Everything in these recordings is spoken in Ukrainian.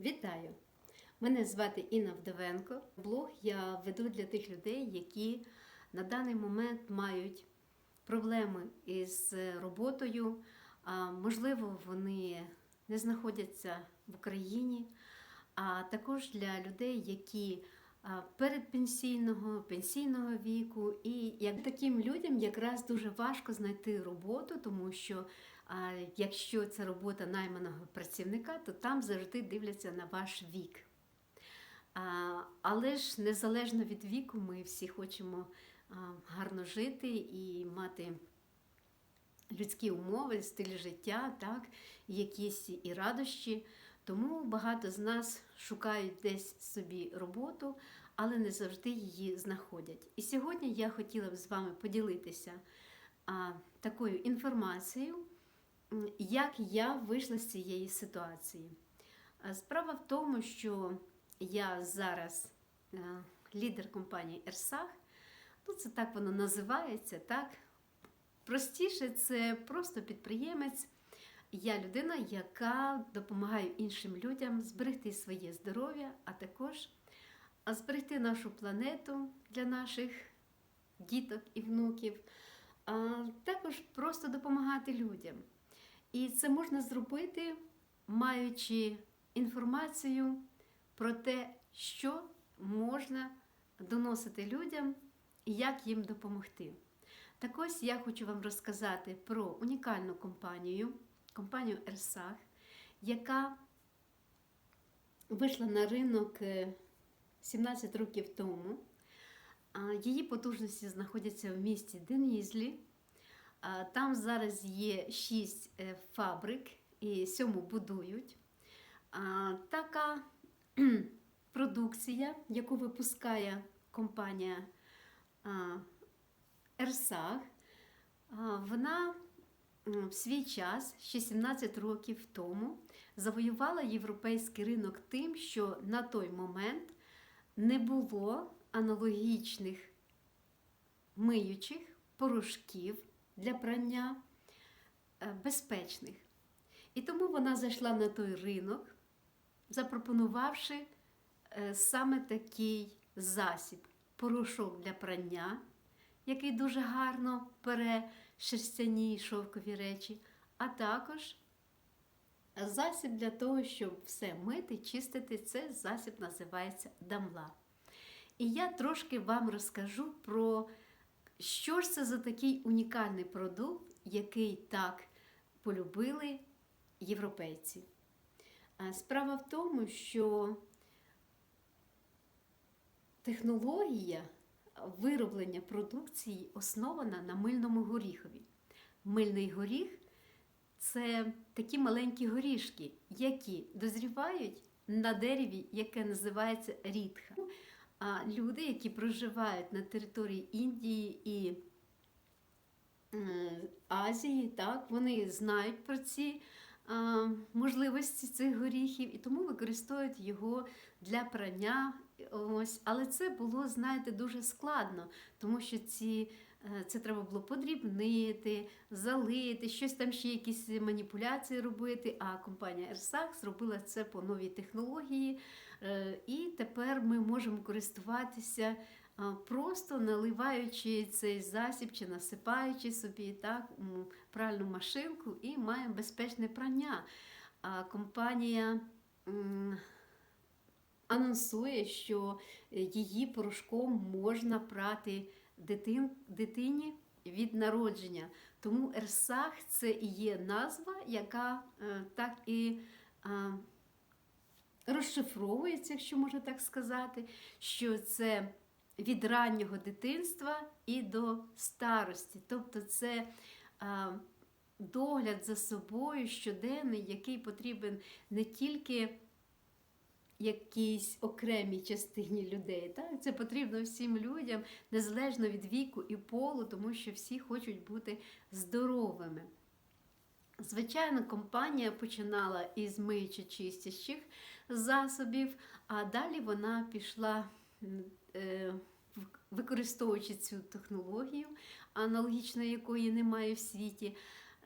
Вітаю! Мене звати Інна Вдовенко. Блог я веду для тих людей, які на даний момент мають проблеми із роботою. Можливо, вони не знаходяться в Україні, а також для людей, які передпенсійного, пенсійного віку. І як таким людям якраз дуже важко знайти роботу, тому що якщо це робота найманого працівника, то там завжди дивляться на ваш вік. Але ж незалежно від віку, ми всі хочемо гарно жити і мати людські умови, стиль життя, так, якісь і радощі. Тому багато з нас шукають десь собі роботу, але не завжди її знаходять. І сьогодні я хотіла б з вами поділитися а, такою інформацією, як я вийшла з цієї ситуації. Справа в тому, що я зараз е, лідер компанії Ерсах. Ну, це так воно називається, так? Простіше, це просто підприємець. Я людина, яка допомагає іншим людям зберегти своє здоров'я, а також зберегти нашу планету для наших діток і внуків, а також просто допомагати людям. І це можна зробити, маючи інформацію про те, що можна доносити людям і як їм допомогти. Так ось я хочу вам розказати про унікальну компанію, компанію Ерсах, яка вийшла на ринок е, 17 років тому. Її потужності знаходяться в місті Денізлі. Там зараз є 6 фабрик і сьому будують. Така продукція, яку випускає компанія Ерсах, вона в свій час, ще 17 років тому, завоювала європейський ринок тим, що на той момент не було аналогічних миючих порошків для прання е, безпечних. І тому вона зайшла на той ринок, запропонувавши е, саме такий засіб порошок для прання, який дуже гарно пере шерстяні й шовкові речі, а також засіб для того, щоб все мити, чистити, це засіб називається дамла. І я трошки вам розкажу про що ж це за такий унікальний продукт, який так полюбили європейці. Справа в тому, що технологія вироблення продукції основана на мильному горіхові. Мильний горіх це такі маленькі горішки, які дозрівають на дереві, яке називається рідха. А люди, які проживають на території Індії і Азії, так, вони знають про ці можливості цих горіхів і тому використовують його для прання. Ось. Але це було, знаєте, дуже складно, тому що ці, е, це треба було подрібнити, залити, щось там ще якісь маніпуляції робити. А компанія Ерсак зробила це по новій технології. Е, І тепер ми можемо користуватися просто наливаючи цей засіб чи насипаючи собі так, пральну машинку і маємо безпечне прання. А компанія анонсує, що її порошком можна прати дитин, дитині від народження. Тому Ерсах це і є назва, яка е, так і. Розшифровується, якщо можна так сказати, що це від раннього дитинства і до старості. Тобто це догляд за собою щоденний, який потрібен не тільки якійсь окремій частині людей. Так? Це потрібно всім людям, незалежно від віку і полу, тому що всі хочуть бути здоровими. Звичайно, компанія починала із миючо-чистящих засобів, а далі вона пішла, використовуючи цю технологію, аналогічної якої немає в світі,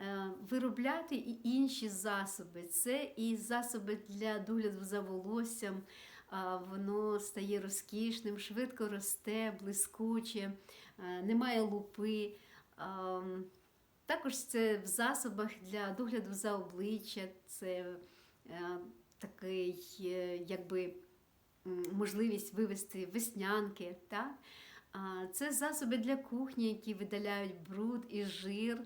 е, виробляти і інші засоби. Це і засоби для догляду за волоссям. Воно стає розкішним, швидко росте, блискуче, е, немає лупи. Також це в засобах для догляду за обличчя, це е, такий, е, якби можливість вивести веснянки. Так? Це засоби для кухні, які видаляють бруд і жир,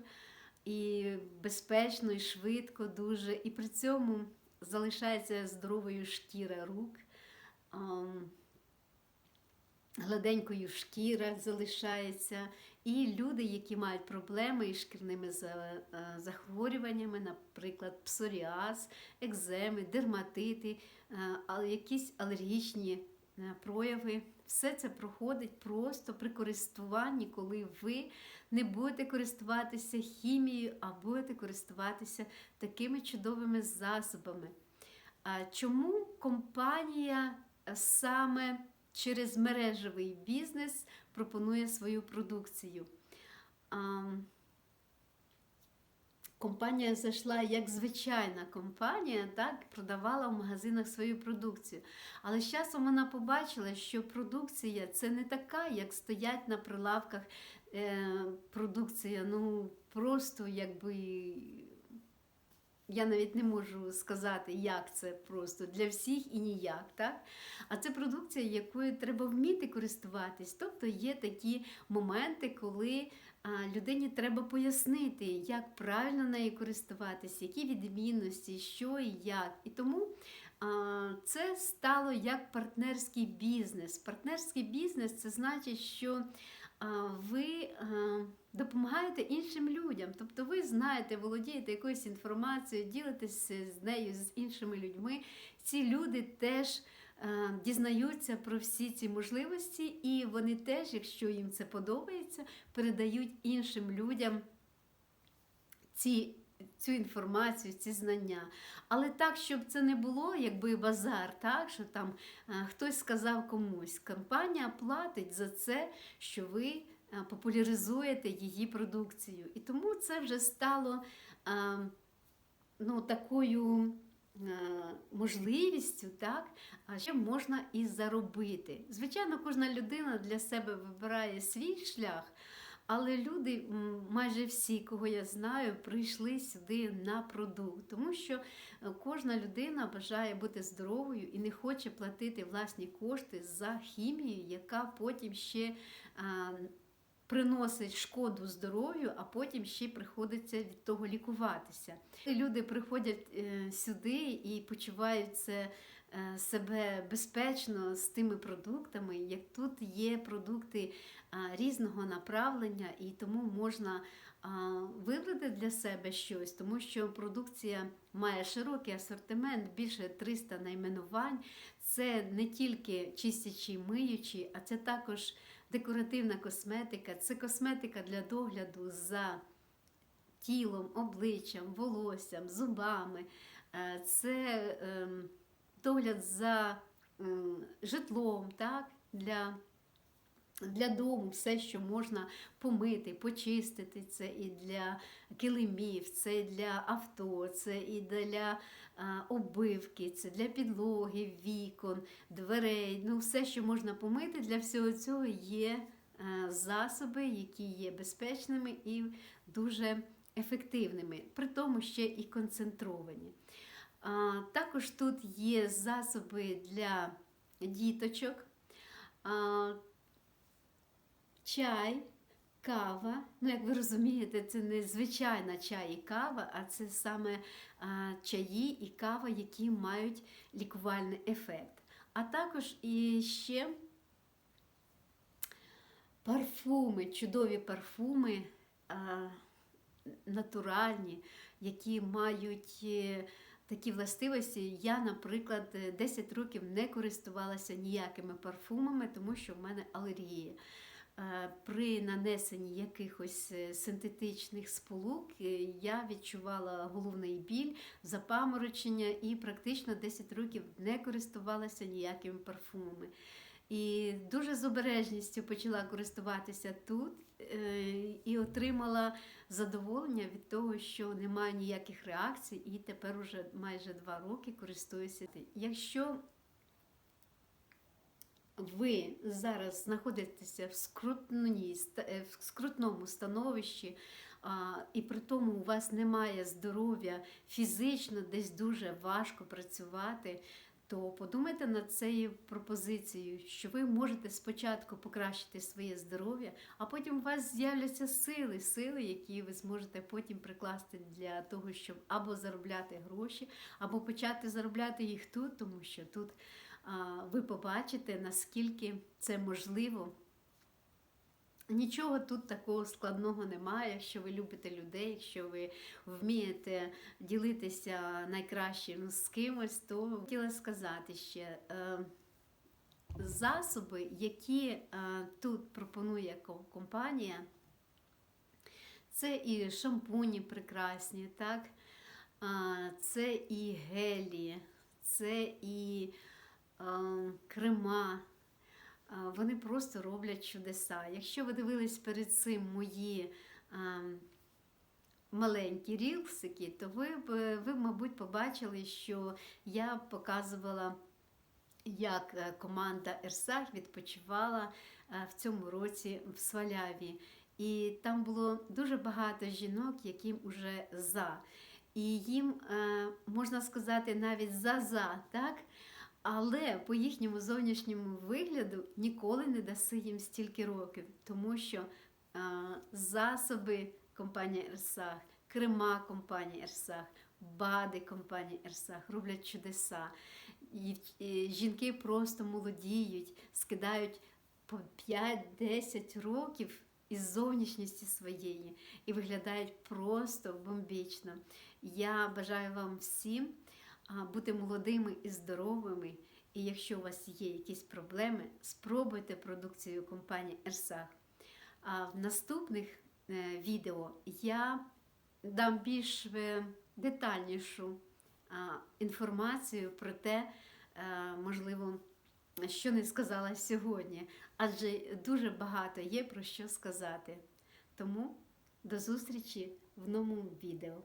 і безпечно, і швидко дуже. І при цьому залишається здоровою шкіра рук. Гладенькою шкіра залишається, і люди, які мають проблеми із шкірними е, захворюваннями, наприклад, псоріаз, екземи, дерматити, е, якісь алергічні е, прояви, все це проходить просто при користуванні, коли ви не будете користуватися хімією, а будете користуватися такими чудовими засобами. Чому компанія саме через мережевий бізнес пропонує свою продукцію? Компанія зайшла як звичайна компанія, так продавала в магазинах свою продукцію. Але з часом вона побачила, що продукція це не така, як стоять на прилавках. Е, продукція, ну просто якби я навіть не можу сказати, як це просто для всіх і ніяк. Так? А це продукція, якою треба вміти користуватись. Тобто є такі моменти, коли людині треба пояснити, як правильно нею користуватись, які відмінності, що і як. І тому це стало як партнерський бізнес. Партнерський бізнес це значить, що ви допомагаєте іншим людям. Тобто ви знаєте, володієте якоюсь інформацією, ділитесь з нею з іншими людьми. Ці люди теж дізнаються про всі ці можливості, і вони теж, якщо їм це подобається, передають іншим людям ці. Цю інформацію, ці знання. Але так, щоб це не було, якби базар, так, що там е, хтось сказав комусь, компанія платить за це, що ви е, популяризуєте її продукцію. І тому це вже стало е, ну, такою можливістю, так, а ще можна і заробити. Звичайно, кожна людина для себе вибирає свій шлях. Але люди, майже всі, кого я знаю, прийшли сюди на продукт, тому що е, кожна людина бажає бути здоровою і не хоче платити власні кошти за хімію, яка потім ще приносить шкоду здоров'ю, а потім ще приходиться від того лікуватися. Люди приходять е, сюди і почуваються себе безпечно з тими продуктами, як тут є продукти різного направлення, і тому можна вибрати для себе щось, тому що продукція має широкий асортимент, більше 300 найменувань. Це не тільки чистячі, миючі, а це також декоративна косметика, це косметика для догляду за тілом, обличчям, волоссям, зубами. Е, Це ем, догляд за житлом, так? для для дому все, що можна помити, почистити, це і для килимів, це і для авто, це і для обивки, це для підлоги, вікон, дверей. Ну, все, що можна помити, для всього цього є а, засоби, які є безпечними і дуже ефективними, при тому ще і концентровані. Також тут є засоби для діточок. Чай, кава. Ну, як ви розумієте, це не звичайна чай і кава, а це саме чаї і кава, які мають лікувальний ефект. А також і ще парфуми, чудові парфуми натуральні, які мають. Е, Такі властивості я, наприклад, 10 років не користувалася ніякими парфумами, тому що в мене алергія. Е, При нанесенні якихось е, синтетичних сполук е, я відчувала головний біль, запаморочення і практично 10 років не користувалася ніякими парфумами. І дуже з обережністю почала користуватися тут е, і отримала задоволення від того, що немає ніяких реакцій, і тепер уже майже два роки користуюся. Якщо ви зараз знаходитеся в, скрутній, е, в скрутному становищі, а, і при тому у вас немає здоров'я фізично, десь дуже важко працювати, то подумайте над цією пропозицією, що ви можете спочатку покращити своє здоров'я, а потім у вас з'являться сили, сили, які ви зможете потім прикласти для того, щоб або заробляти гроші, або почати заробляти їх тут, тому що тут а, ви побачите, наскільки це можливо. Нічого тут такого складного немає, якщо ви любите людей, якщо ви вмієте ділитися найкращим з кимось, то хотіла сказати ще е, засоби, які е, тут пропонує компанія, це і шампуні прекрасні, так? Це і гелі, це і е, крема. Вони просто роблять чудеса. Якщо ви дивились перед цим мої маленькі рілсики, то ви, б, ви, мабуть, побачили, що я показувала, як е, команда Ерсах відпочивала е, в цьому році в Сваляві. І там було дуже багато жінок, яким уже за. І їм, е, можна сказати, навіть за-за, так? Але по їхньому зовнішньому вигляду ніколи не даси їм стільки років, тому що а, засоби компанії Ерсах, крема компанії Ерсах, бади компанії Ерсах роблять чудеса. І, і жінки просто молодіють, скидають по 5-10 років із зовнішністю своєї і виглядають просто бомбічно. Я бажаю вам всім бути молодими і здоровими. І якщо у вас є якісь проблеми, спробуйте продукцію компанії Ерсах. А в наступних е, відео я дам більш е, детальнішу інформацію про те, е, можливо, що не сказала сьогодні, адже дуже багато є про що сказати. Тому до зустрічі в новому відео.